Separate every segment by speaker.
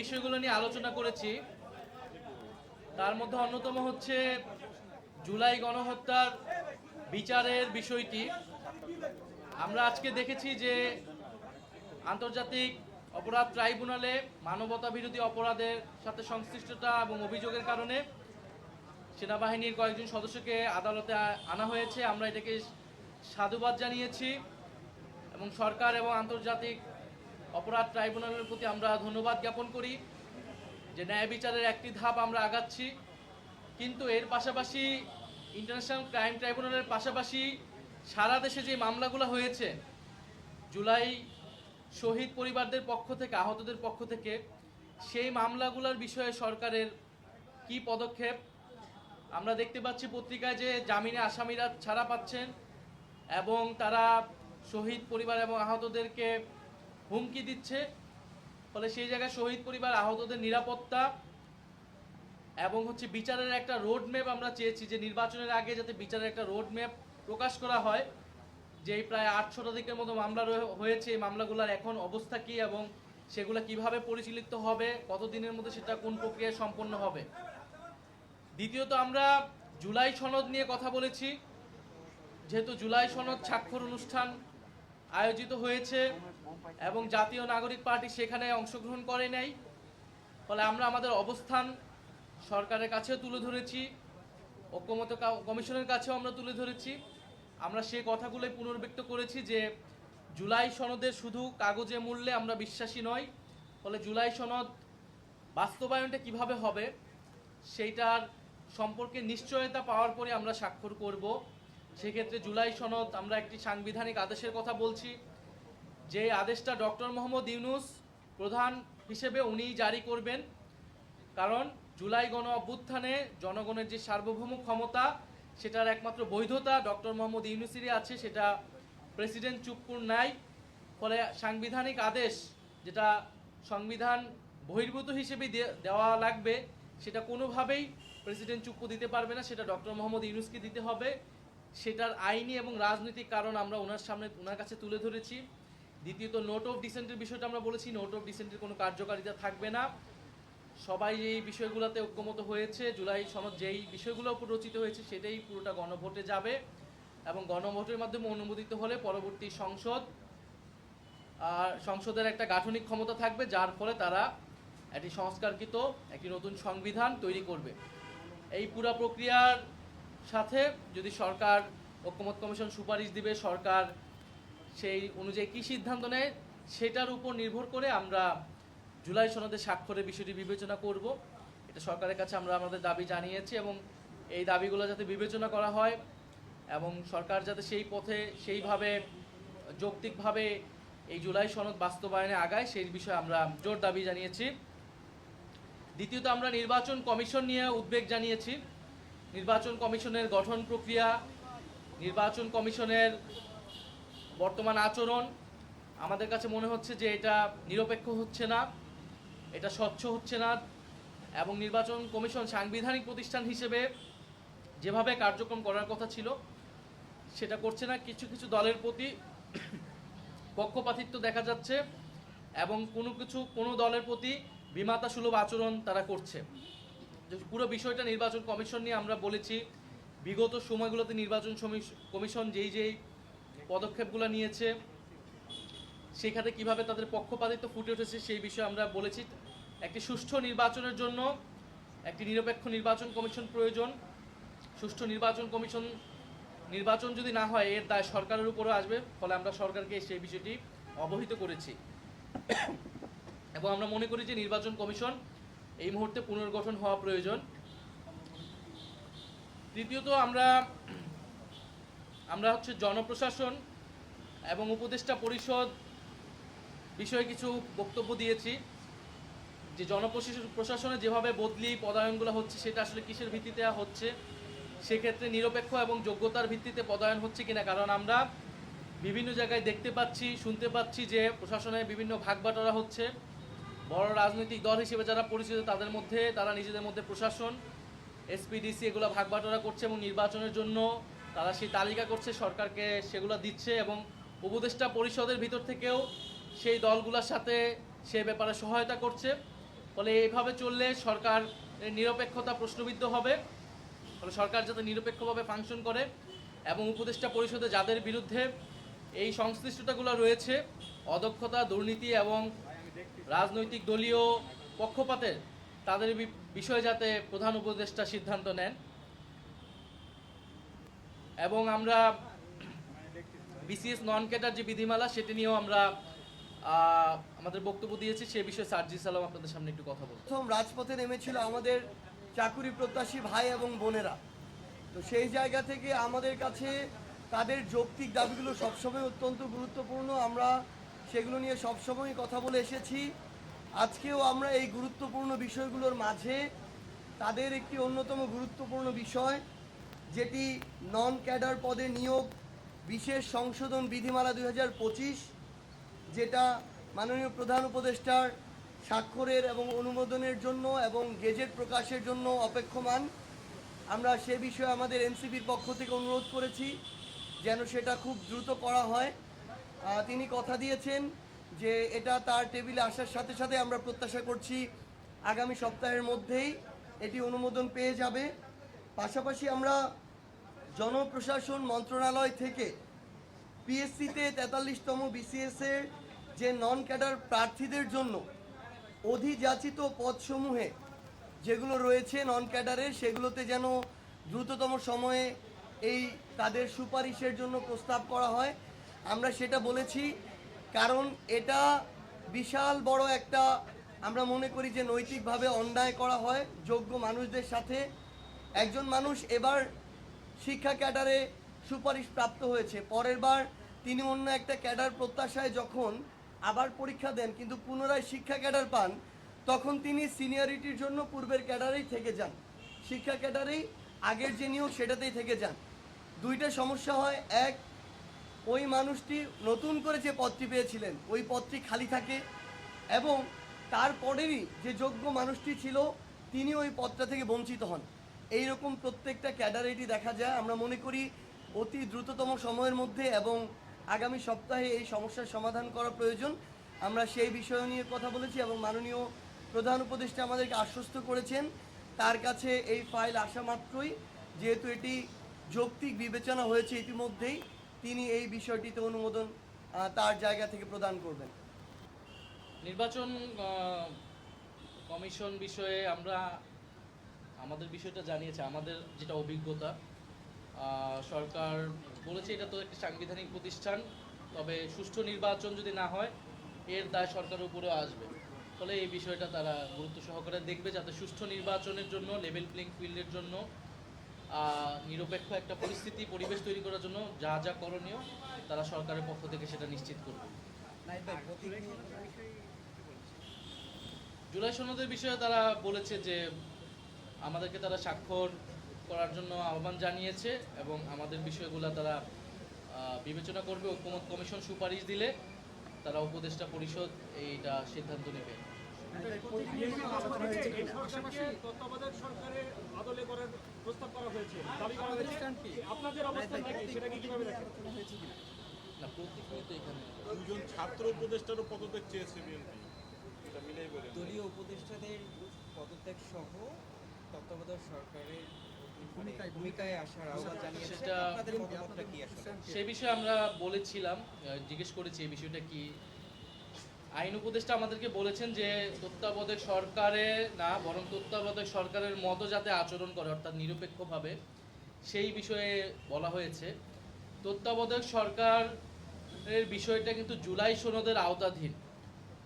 Speaker 1: বিষয়গুলো নিয়ে আলোচনা করেছি। তার মধ্যে অন্যতম হচ্ছে জুলাই গণহত্যার বিচারের বিষয়টি। আমরা আজকে দেখেছি যে আন্তর্জাতিক অপরাধ ট্রাইব্যুনালে মানবতা বিরোধী অপরাধের সাথে সংশ্লিষ্টতা এবং অভিযোগের কারণে সেনাবাহিনীর কয়েকজন সদস্যকে আদালতে আনা হয়েছে। আমরা এটাকে সাধুবাদ জানিয়েছি এবং সরকার এবং আন্তর্জাতিক অপরাধ ট্রাইব্যুনালের প্রতি আমরা ধন্যবাদ জ্ঞাপন করি যে ন্যায় বিচারের একটি ধাপ আমরা আগাচ্ছি। কিন্তু এর পাশাপাশি ইন্টারন্যাশনাল ক্রাইম ট্রাইব্যুনালের পাশাপাশি সারা দেশে যে মামলাগুলো হয়েছে, জুলাই শহীদ পরিবারদের পক্ষ থেকে, আহতদের পক্ষ থেকে, সেই মামলাগুলোর বিষয়ে সরকারের কি পদক্ষেপ? আমরা দেখতে পাচ্ছি পত্রিকায় যে জামিনে আসামিরা ছাড়া পাচ্ছেন এবং তারা শহীদ পরিবার এবং আহতদেরকে হুমকি দিচ্ছে। ফলে সেই জায়গায় শহীদ পরিবার, আহতদের নিরাপত্তা এবং হচ্ছে বিচারের একটা রোড ম্যাপ আমরা চেয়েছি যে নির্বাচনের আগে যাতে বিচারের একটা রোড ম্যাপ প্রকাশ করা হয়। যে প্রায় আটশো শতাধিকের মতো মামলা হয়েছে। এই মামলাগুলোর এখন অবস্থা কী এবং সেগুলো কীভাবে পরিচালিত হবে, কতদিনের মধ্যে সেটা কোন প্রক্রিয়ায় সম্পন্ন হবে? দ্বিতীয়ত আমরা জুলাই সনদ নিয়ে কথা বলেছি। যেহেতু জুলাই সনদ স্বাক্ষর অনুষ্ঠান আয়োজিত হয়েছে এবং জাতীয় নাগরিক পার্টি সেখানে অংশগ্রহণ করে নাই। ফলে আমরা আমাদের অবস্থান সরকারের কাছেও তুলে ধরেছি, ঐক্যমত কমিশনের কাছেও আমরা তুলে ধরেছি। আমরা সেই কথাগুলোই পুনর্ব্যক্ত করেছি যে জুলাই সনদের শুধু কাগজে মূল্যে আমরা বিশ্বাসী নই, ফলে জুলাই সনদ বাস্তবায়নটা কীভাবে হবে, সেইটার সম্পর্কে নিশ্চয়তা পাওয়ার পরে আমরা স্বাক্ষর করব। সেক্ষেত্রে জুলাই সনদ আমরা একটি সাংবিধানিক আদেশের কথা বলছি। যে আদেশটা ডক্টর মোহাম্মদ ইউনুস প্রধান হিসেবে উনিই জারি করবেন, কারণ জুলাই গণ অভ্যুত্থানে জনগণের যে সার্বভৌম ক্ষমতা, সেটার একমাত্র বৈধতা ডক্টর মোহাম্মদ ইউনুসেরই আছে, সেটা প্রেসিডেন্ট চুপ্পুর নাই। ফলে সাংবিধানিক আদেশ যেটা সংবিধান বহির্ভূত হিসেবে দেওয়া লাগবে, সেটা কোনোভাবেই প্রেসিডেন্ট চুপ্পু দিতে পারবে না, সেটা ডক্টর মোহাম্মদ ইউনুসকে দিতে হবে। সেটার আইনি এবং রাজনৈতিক কারণ আমরা ওনার সামনে, ওনার কাছে তুলে ধরেছি। দ্বিতীয়ত নোট অফ ডিসেন্টের বিষয়টা আমরা বলেছি নোট অফ ডিসেন্টের কোনো কার্যকারিতা থাকবে না। সবাই এই বিষয়গুলোতে ঐক্যমত হয়েছে, জুলাই সনদ যেই বিষয়গুলো উপর রচিত হয়েছে, সেটাই পুরোটা গণভোটে যাবে এবং গণভোটের মাধ্যমে অনুমোদিত হলে পরবর্তী সংসদ, আর সংসদের একটা গাঠনিক ক্ষমতা থাকবে, যার ফলে তারা একটি সংস্কারকৃত, একটি নতুন সংবিধান তৈরি করবে। এই পুরা প্রক্রিয়ার সাথে যদি সরকার, ঐক্যমত কমিশন সুপারিশ দিবে, সরকার সেই অনুযায়ী কী সিদ্ধান্ত নেয়, সেটার উপর নির্ভর করে আমরা জুলাই সনদে স্বাক্ষরের বিষয়টি বিবেচনা করব। এটা সরকারের কাছে আমরা আমাদের দাবি জানিয়েছি এবং এই দাবিগুলো যাতে বিবেচনা করা হয় এবং সরকার যাতে সেই পথে সেইভাবে যৌক্তিকভাবে এই জুলাই সনদ বাস্তবায়নে আগায়, সেই বিষয়ে আমরা জোর দাবি জানিয়েছি। দ্বিতীয়ত আমরা নির্বাচন কমিশন নিয়ে উদ্বেগ জানিয়েছি। নির্বাচন কমিশনের গঠন প্রক্রিয়া, নির্বাচন কমিশনের বর্তমান আচরণ। আমাদের কাছে মনে হচ্ছে যে এটা নিরপেক্ষ হচ্ছে না, এটা স্বচ্ছ হচ্ছে না এবং নির্বাচন কমিশন সাংবিধানিক প্রতিষ্ঠান হিসেবে যেভাবে কার্যক্রম করার কথা ছিল, সেটা করছে না। কিছু কিছু দলের প্রতি পক্ষপাতিত্ব দেখা যাচ্ছে এবং কোনো কিছু কোনো দলের প্রতি বিমাতা সুলভ আচরণ তারা করছে। পুরো বিষয়টা নির্বাচন কমিশন নিয়ে আমরা বলেছি। বিগত সময়গুলোতে নির্বাচন কমিশন যেই যেই পদক্ষেপগুলো নিয়েছে, সেখানে কীভাবে তাদের পক্ষপাতিত্ব ফুটে উঠেছে সেই বিষয়ে আমরা বলেছি। একটি সুষ্ঠু নির্বাচনের জন্য একটি নিরপেক্ষ নির্বাচন কমিশন প্রয়োজন। সুষ্ঠু নির্বাচন কমিশন, নির্বাচন যদি না হয়, এর দায় সরকারের উপরও আসবে। ফলে আমরা সরকারকে সেই বিষয়টি অবহিত করেছি। এবং আমরা মনে করি যে নির্বাচন কমিশন এই মুহূর্তে পুনর্গঠন হওয়া প্রয়োজন। তৃতীয়ত, আমরা আমরা হচ্ছে জনপ্রশাসন এবং উপদেষ্টা পরিষদ বিষয়ে কিছু বক্তব্য দিয়েছি। যে জনপ্রশাসন প্রশাসনে যেভাবে বদলি পদায়নগুলো হচ্ছে, সেটা আসলে কিসের ভিত্তিতে হচ্ছে? সেক্ষেত্রে নিরপেক্ষ এবং যোগ্যতার ভিত্তিতে পদায়ন হচ্ছে কিনা? কারণ আমরা বিভিন্ন জায়গায় দেখতে পাচ্ছি, শুনতে পাচ্ছি যে প্রশাসনে বিভিন্ন ভাগবাটোয়ারা হচ্ছে। বড় রাজনৈতিক দল হিসেবে যারা পরিচিত, তাদের মধ্যে, তারা নিজেদের মধ্যে প্রশাসন এসপিডিসি এগুলো ভাগবাটোয়ারা করছে এবং নির্বাচনের জন্য তারা সেই তালিকা করছে, সরকারকে সেগুলো দিচ্ছে এবং উপদেষ্টা পরিষদের ভিতর থেকেও সেই দলগুলোর সাথে সে ব্যাপারে সহায়তা করছে। ফলে এইভাবে চললে সরকার নিরপেক্ষতা প্রশ্নবিদ্ধ হবে। ফলে সরকার যাতে নিরপেক্ষভাবে ফাংশন করে এবং উপদেষ্টা পরিষদে যাদের বিরুদ্ধে এই সংশ্লিষ্টতাগুলো রয়েছে, অদক্ষতা, দুর্নীতি এবং রাজনৈতিক দলীয় পক্ষপাতের তাদের বিষয়ে যাতে প্রধান উপদেষ্টা সিদ্ধান্ত নেন। এবং আমরা বিসিএস নন ক্যাডার যে বিধিমালা, সেটি নিয়েও আমরা আমাদের বক্তব্য দিয়েছি। সে বিষয়ে সার্জি সালাম আপনাদের সামনে একটু কথা বলব
Speaker 2: প্রথম রাজপথে নেমেছিল আমাদের চাকুরি প্রত্যাশী ভাই এবং বোনেরা। তো সেই জায়গা থেকে আমাদের কাছে তাদের যৌক্তিক দাবিগুলো সবসময় অত্যন্ত গুরুত্বপূর্ণ। আমরা সেগুলো নিয়ে সবসময় কথা বলে এসেছি। আজকেও আমরা এই গুরুত্বপূর্ণ বিষয়গুলোর মাঝে তাদের একটি অন্যতম গুরুত্বপূর্ণ বিষয়, যেটি নন ক্যাডার পদে নিয়োগ, বিশেষ সংশোধন বিধিমালা দু হাজার পঁচিশ, যেটা মাননীয় প্রধান উপদেষ্টার স্বাক্ষরের এবং অনুমোদনের জন্য এবং গেজেট প্রকাশের জন্য অপেক্ষমান। আমরা সে বিষয়ে আমাদের এনসিপির পক্ষ থেকে অনুরোধ করেছি, যেন সেটা খুব দ্রুত করা হয়। তিনি কথা দিয়েছেন যে এটা তার টেবিলে আসার সাথে সাথে আমরা প্রত্যাশা করছি আগামী সপ্তাহের মধ্যেই এটি অনুমোদন পেয়ে যাবে। পাশাপাশি আমরা জনপ্রশাসন মন্ত্রণালয় থেকে পিএসসিতে তেতাল্লিশতম বিসিএস এর যে নন ক্যাডার প্রার্থীদের জন্য অধিযাচিত পদসমূহে যেগুলো রয়েছে নন ক্যাডারের সেগুলোতে যেন দ্রুততম সময়ে এই তাদের সুপারিশের জন্য প্রস্তাব করা হয়। আমরা সেটা বলেছি, কারণ এটা বিশাল বড় একটা, আমরা মনে করি যে নৈতিকভাবে অন্যায় করা হয় যোগ্য মানুষদের সাথে। একজন মানুষ এবার শিক্ষা ক্যাডারে সুপারিশ প্রাপ্ত হয়েছে। পরের বার তিনি অন্য একটা ক্যাডার প্রত্যাশায় যখন আবার পরীক্ষা দেন, কিন্তু পুনরায় শিক্ষা ক্যাডার পান, তখন তিনি সিনিয়রিটির জন্য পূর্বের ক্যাডারেই থেকে যান। শিক্ষা ক্যাডারেই আগের যে নিয়োগ সেটাতেই থেকে যান। দুইটা সমস্যা হয়। এক ওই মানুষটি নতুন করে যে পদটি পেয়েছিলেন, ওই পদটি খালি থাকে এবং তারপরেরই যে যোগ্য মানুষটি ছিল, তিনি ওই পদটা থেকে বঞ্চিত হন। এই রকম প্রত্যেকটা ক্যাডারেটি দেখা যায়। আমরা মনে করি অতি দ্রুততম সময়ের মধ্যে এবং আগামী সপ্তাহে এই সমস্যার সমাধান করা প্রয়োজন। আমরা সেই বিষয় নিয়ে কথা বলেছি এবং মাননীয় প্রধান উপদেষ্টা আমাদেরকে আশ্বস্ত করেছেন। তার কাছে এই ফাইল আসা মাত্রই, যেহেতু এটি যৌক্তিক বিবেচনা হয়েছে ইতিমধ্যেই তিনি এই বিষয়টিতে অনুমোদন তার জায়গা থেকে প্রদান করবেন।
Speaker 1: নির্বাচন কমিশন বিষয়ে আমরা আমাদের বিষয়টা জানিয়েছে, আমাদের যেটা অভিজ্ঞতা সরকার বলেছে এটা তো একটা সাংবিধানিক প্রতিষ্ঠান, তবে সুষ্ঠু নির্বাচন যদি না হয়, এর দায় সরকারের উপরেও আসবে। ফলে এই বিষয়টা তারা গুরুত্ব সহকারে দেখবে, যাতে সুষ্ঠু নির্বাচনের জন্য লেভেল প্লেইং ফিল্ডের জন্য নিরপেক্ষ একটা পরিস্থিতি পরিবেশ তৈরি করার জন্য যা যা করণীয় তারা সরকারের পক্ষ থেকে সেটা নিশ্চিত করবে। জুলাই সনদের বিষয়ে তারা বলেছে যে আমাদেরকে তারা স্বাক্ষর করার জন্য আহ্বান জানিয়েছে এবং আমাদের বিষয়গুলো তারা আহ, বিবেচনা করবে। ঐক্যমত কমিশন সুপারিশ দিলে তারা উপদেষ্টা পরিষদ এইটা সিদ্ধান্ত নেবে।
Speaker 3: দুজন ছাত্র উপদেষ্টারও পদত্যাগ চেয়েছে বিএনপি
Speaker 4: দলীয় উপদেষ্টাদের পদত্যাগ সহ তত্ত্বাবধায়ক সরকারের
Speaker 1: সে বিষয়ে আমরা বলেছিলাম জিজ্ঞেস করেছি এই বিষয়টা কি। আইন উপদেষ্টা আমাদেরকে বলেছেন যে তত্ত্বাবধায়ক সরকারে না, বরং তত্ত্বাবধায়ক সরকারের মতো যাতে আচরণ করে, অর্থাৎ নিরপেক্ষভাবে, সেই বিষয়ে বলা হয়েছে। তত্ত্বাবধায়ক সরকারের বিষয়টা কিন্তু জুলাই সনদের আওতাধীন।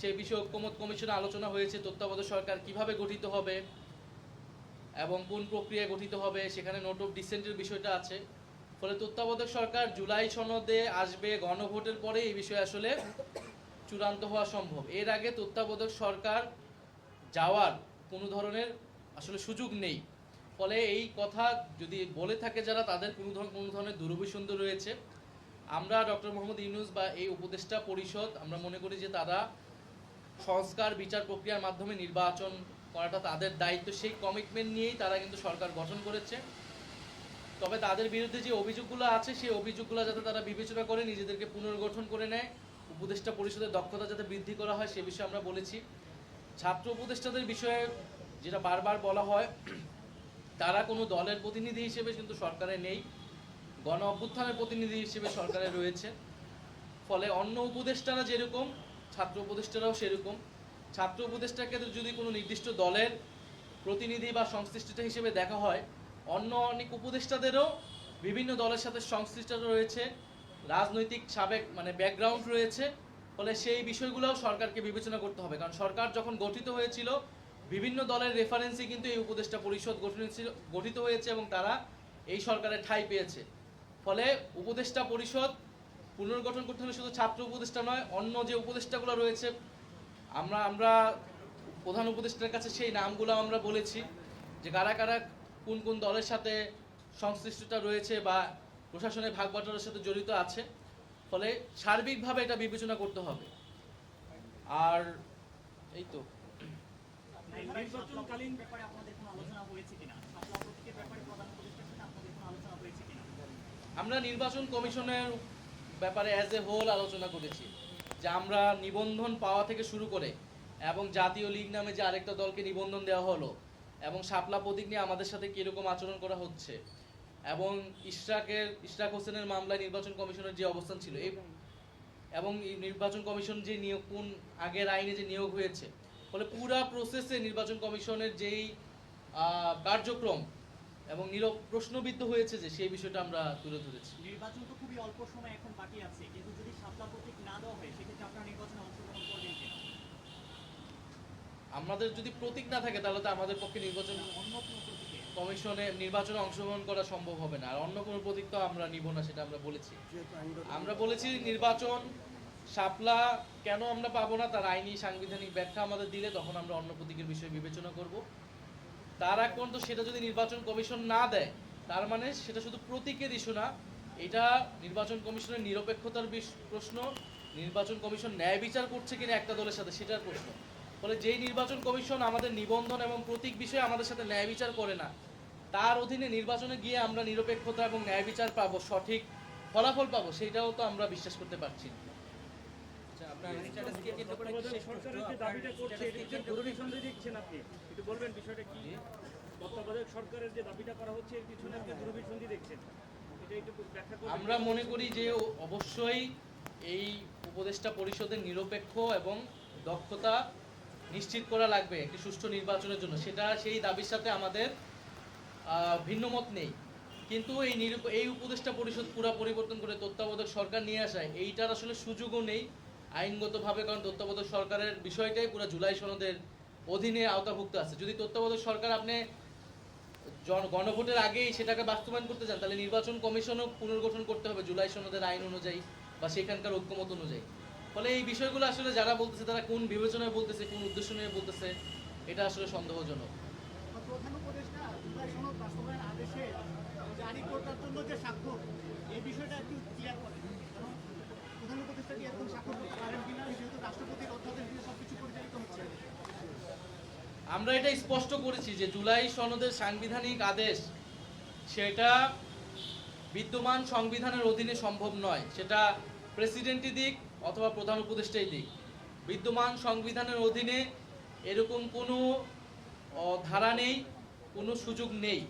Speaker 1: সেই বিষয়ে ঐক্যমত কমিশনে আলোচনা হয়েছে, তত্ত্বাবধায়ক সরকার কীভাবে গঠিত হবে এবং কোন প্রক্রিয়ায় গঠিত হবে, সেখানে নোট অফ ডিসেন্টের বিষয়টা আছে। ফলে তত্ত্বাবধায়ক সরকার জুলাই সনদে আসবে গণভোটের পরে এই বিষয়ে আসলে চূড়ান্ত হওয়া সম্ভব। এর আগে তত্ত্বাবধায়ক সরকার যাওয়ার কোনো ধরনের আসলে সুযোগ নেই। ফলে এই কথা যদি বলে থাকে যারা, তাদের কোনো ধরনের কোনো ধরনের দুরভিসন্ধি রয়েছে। আমরা ডক্টর মোহাম্মদ ইউনুস বা এই উপদেষ্টা পরিষদ, আমরা মনে করি যে তারা সংস্কার, বিচার প্রক্রিয়ার মাধ্যমে নির্বাচন করাটা তাদের দায়িত্ব। সেই কমিটমেন্ট নিয়েই তারা কিন্তু সরকার গঠন করেছে। তবে তাদের বিরুদ্ধে যে অভিযোগগুলো আছে, সেই অভিযোগগুলো যাতে তারা বিবেচনা করে, নিজেদেরকে পুনর্গঠন করে নেয়। উপদেষ্টা পরিষদের দক্ষতা যাতে বৃদ্ধি করা হয়, সে বিষয়ে আমরা বলেছি। ছাত্র উপদেষ্টাদের বিষয়ে যেটা বারবার বলা হয়, তারা কোনো দলের প্রতিনিধি হিসেবে কিন্তু সরকারে নেই। গণ অভ্যুত্থানের প্রতিনিধি হিসেবে সরকারে রয়েছে। ফলে অন্য উপদেষ্টারা যেরকম, ছাত্র উপদেষ্টারাও সেরকম। ছাত্র উপদেষ্টাকে যদি কোনো নির্দিষ্ট দলের প্রতিনিধি বা সংশ্লিষ্টতা হিসেবে দেখা হয়, অন্য অনেক উপদেষ্টাদেরও বিভিন্ন দলের সাথে সংশ্লিষ্টতা রয়েছে। রাজনৈতিক সাবেক মানে ব্যাকগ্রাউন্ড রয়েছে, ফলে সেই বিষয়গুলোও সরকারকে বিবেচনা করতে হবে। কারণ সরকার যখন গঠিত হয়েছিল, বিভিন্ন দলের রেফারেন্সে কিন্তু এই উপদেষ্টা পরিষদ গঠিত ছিল গঠিত হয়েছে এবং তারা এই সরকারের ঠাঁই পেয়েছে। ফলে উপদেষ্টা পরিষদ পুনর্গঠন করতে হলে শুধু ছাত্র উপদেষ্টা নয়, অন্য যে উপদেষ্টাগুলো রয়েছে, আমরা আমরা প্রধান উপদেষ্টার কাছে সেই নামগুলো আমরা বলেছি যে কারা কারা কোন কোন দলের সাথে সংশ্লিষ্টতা রয়েছে বা প্রশাসনের ভাগ বাটোয়ারার সাথে জড়িত আছে ফলে সার্বিকভাবে এটা বিবেচনা করতে হবে। আর এই তো। আমরা নির্বাচন কমিশনের ব্যাপারে অ্যাজ এ হোল আলোচনা করেছি যে আমরা নিবন্ধন পাওয়া থেকে শুরু করে এবং জাতীয় লীগ নামে যে আরেকটা দলকে নিবন্ধন দেওয়া হলো এবং শাপলা প্রতীক নিয়ে আমাদের সাথে কীরকম আচরণ করা হচ্ছে এবং ইশরাকের ইশরাক হোসেনের মামলায় নির্বাচন কমিশনের যে অবস্থান ছিল এবং এই নির্বাচন কমিশন যে নিয়োগ কোন আগের আইনে যে নিয়োগ হয়েছে ফলে পুরা প্রসেসে নির্বাচন কমিশনের যেই কার্যক্রম এবং নিরব প্রশ্নবিদ্ধ হয়েছে যে সেই বিষয়টা আমরা তুলে ধরেছি।
Speaker 5: নির্বাচন তো খুবই অল্প সময় এখন বাকি আছে কিন্তু যদি শাপলা প্রতীক না দেওয়া হয় সেক্ষেত্রে আপনারা নির্বাচনে অংশগ্রহণ করবেন কিনা?
Speaker 1: আমাদের যদি প্রতীক না থাকে তাহলে তো আমাদের পক্ষে নির্বাচন
Speaker 5: অন্য
Speaker 1: কমিশনে নির্বাচনে অংশগ্রহণ করা সম্ভব হবে না। আর অন্য কোনো প্রতীক তো আমরা নিব না সেটা আমরা বলেছি। আমরা বলেছি নির্বাচন শাপলা কেন আমরা পাবো না তার আইনি সাংবিধানিক ব্যাখ্যা আমাদের দিলে তখন আমরা অন্য প্রতীকের বিষয়ে বিবেচনা করব। তার আগ পর্যন্ত সেটা যদি নির্বাচন কমিশন না দেয় তার মানে সেটা শুধু প্রতীকের ইস্যু না এটা নির্বাচন কমিশনের নিরপেক্ষতার প্রশ্ন। নির্বাচন কমিশন ন্যায় বিচার করছে কিনা একটা দলের সাথে সেটার প্রশ্ন। ফলে যেই নির্বাচন কমিশন আমাদের নিবন্ধন এবং প্রতীক বিষয়ে আমাদের সাথে ন্যায় বিচার করে না তার অধীনে নির্বাচনে গিয়ে আমরা নিরপেক্ষতা এবং ন্যায় বিচার পাবো সঠিক ফলাফল পাবো সেটাও তো আমরা বিশ্বাস করতে পারছি না।
Speaker 4: আচ্ছা আপনার স্ট্যাটাসকে কেন্দ্র করে
Speaker 6: তত্ত্বাবধায়ক
Speaker 4: শেষ প্রশ্ন
Speaker 6: সরকারের যে
Speaker 4: আপনার
Speaker 6: দাবিটা করছে
Speaker 4: স্ট্যাটাসকে
Speaker 6: এটি
Speaker 4: কেন্দ্র
Speaker 6: গুরু
Speaker 4: করে?
Speaker 6: নিঃসন্দেহে দেখছেন আপনি। একটু বলবেন বিষয়টা কি? তত্ত্বাবধায়ক সরকারের যে দাবিটা করা হচ্ছে এর পিছনে আপনি দুরভিসন্ধি দেখছেন। এটা একটু ব্যাখ্যা করবেন।
Speaker 1: আমরা মনে করি যে অবশ্যই এই উপদেষ্টা পরিষদের নিরপেক্ষ এবং দক্ষতা নিশ্চিত করা লাগবে একটি সুষ্ঠু নির্বাচনের জন্য। সেটা সেই দাবির সাথে আমাদের ভিন্নমত নেই। কিন্তু এই এই উপদেষ্টা পরিষদ পুরো পরিবর্তন করে তত্ত্বাবধায়ক সরকার নিয়ে আসায়, এইটার আসলে সুযোগও নেই আইনগতভাবে, কারণ তত্ত্বাবধায়ক সরকারের বিষয়টাই পুরো জুলাই সনদের অধীনে আওতাভুক্ত আছে। যদি তত্ত্বাবধায়ক সরকার আপনি জন, গণভোটের আগেই সেটাকে বাস্তবায়ন করতে চান, তাহলে নির্বাচন কমিশনও পুনর্গঠন করতে হবে জুলাই সনদের আইন অনুযায়ী বা সেখানকার ঐক্যমত অনুযায়ী। ফলে এই বিষয়গুলো আসলে যারা বলতেছে তারা কোন বিবেচনায় বলতেছে কোন উদ্দেশ্য নিয়ে বলতেছে এটা আসলে সন্দেহজনক।
Speaker 7: প্রধান উপদেষ্টা সনদ বাস্তবায়ন আদেশে জারি করার জন্য যে স্বাক্ষর এই বিষয়টা একটু ক্লিয়ার করেন প্রধান উপদেষ্টা কি এরকম স্বাক্ষর করতে পারেন কিনা যেহেতু রাষ্ট্রপতির অধ্যাদেশ দিয়ে সবকিছু পরিচালিত হচ্ছে।
Speaker 1: আমরা এটা স্পষ্ট করেছি যে জুলাই সনদের সাংবিধানিক আদেশ সেটা বিদ্যমান সংবিধানের অধীনে সম্ভব নয়। সেটা প্রেসিডেন্টই দিক অথবা প্রধান উপদেষ্টাই দিক। বিদ্যমান সংবিধানের অধীনে এরকম কোনো ধারা নেই, কোনো সুযোগ নেই।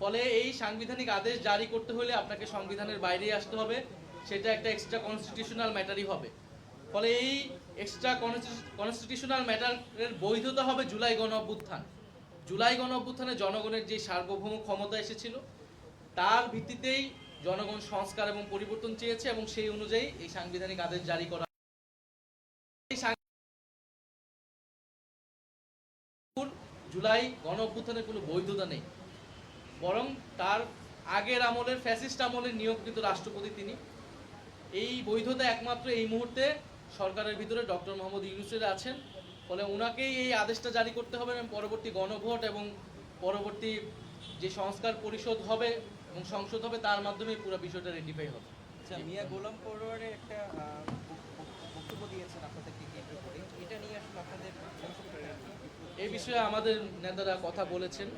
Speaker 1: ফলে এই সাংবিধানিক আদেশ জারি করতে হলে আপনাকে সংবিধানের বাইরে আসতে হবে। সেটা একটা এক্সট্রা কনস্টিটিউশনাল ম্যাটারই হবে। ফলে এই এক্সট্রা কনস্টিটিউশনাল ম্যাটারের বৈধতা হবে জুলাই গণ অভ্যুত্থান। জুলাই গণ অভ্যুত্থানে জনগণের যে সার্বভৌম ক্ষমতা এসেছিল, তার ভিত্তিতেই জনগণ সংস্কার এবং পরিবর্তন চেয়েছে এবং সেই অনুযায়ী এই সাংবিধানিক আদেশ জারি করা জুলাই গণ অভ্যুত্থানের কোনো বৈধতা নেই। বরং তার আগের আমলের ফ্যাসিস্ট আমলের নিয়োগ কিন্তু রাষ্ট্রপতি তিনি। এই বৈধতা একমাত্র এই মুহূর্তে সরকারের ভিতরে ডক্টর মোহাম্মদ ইউনুসের আছেন। ফলে ওনাকেই এই আদেশটা জারি করতে হবে এবং পরবর্তী গণভোট এবং পরবর্তী যে সংস্কার পরিষদ হবে এবং সংসদ হবে তার মাধ্যমে পুরো বিষয়টা রেটিফাই হবে।
Speaker 4: আচ্ছা মিয়া গোলাম পরোয়ারের একটা বক্তব্য দিয়েছেন আপনাদেরকে কেন্দ্র করে এটা নিয়ে আসলে আপনাদের
Speaker 1: এই বিষয়ে আমাদের নেতারা কথা বলেছেন।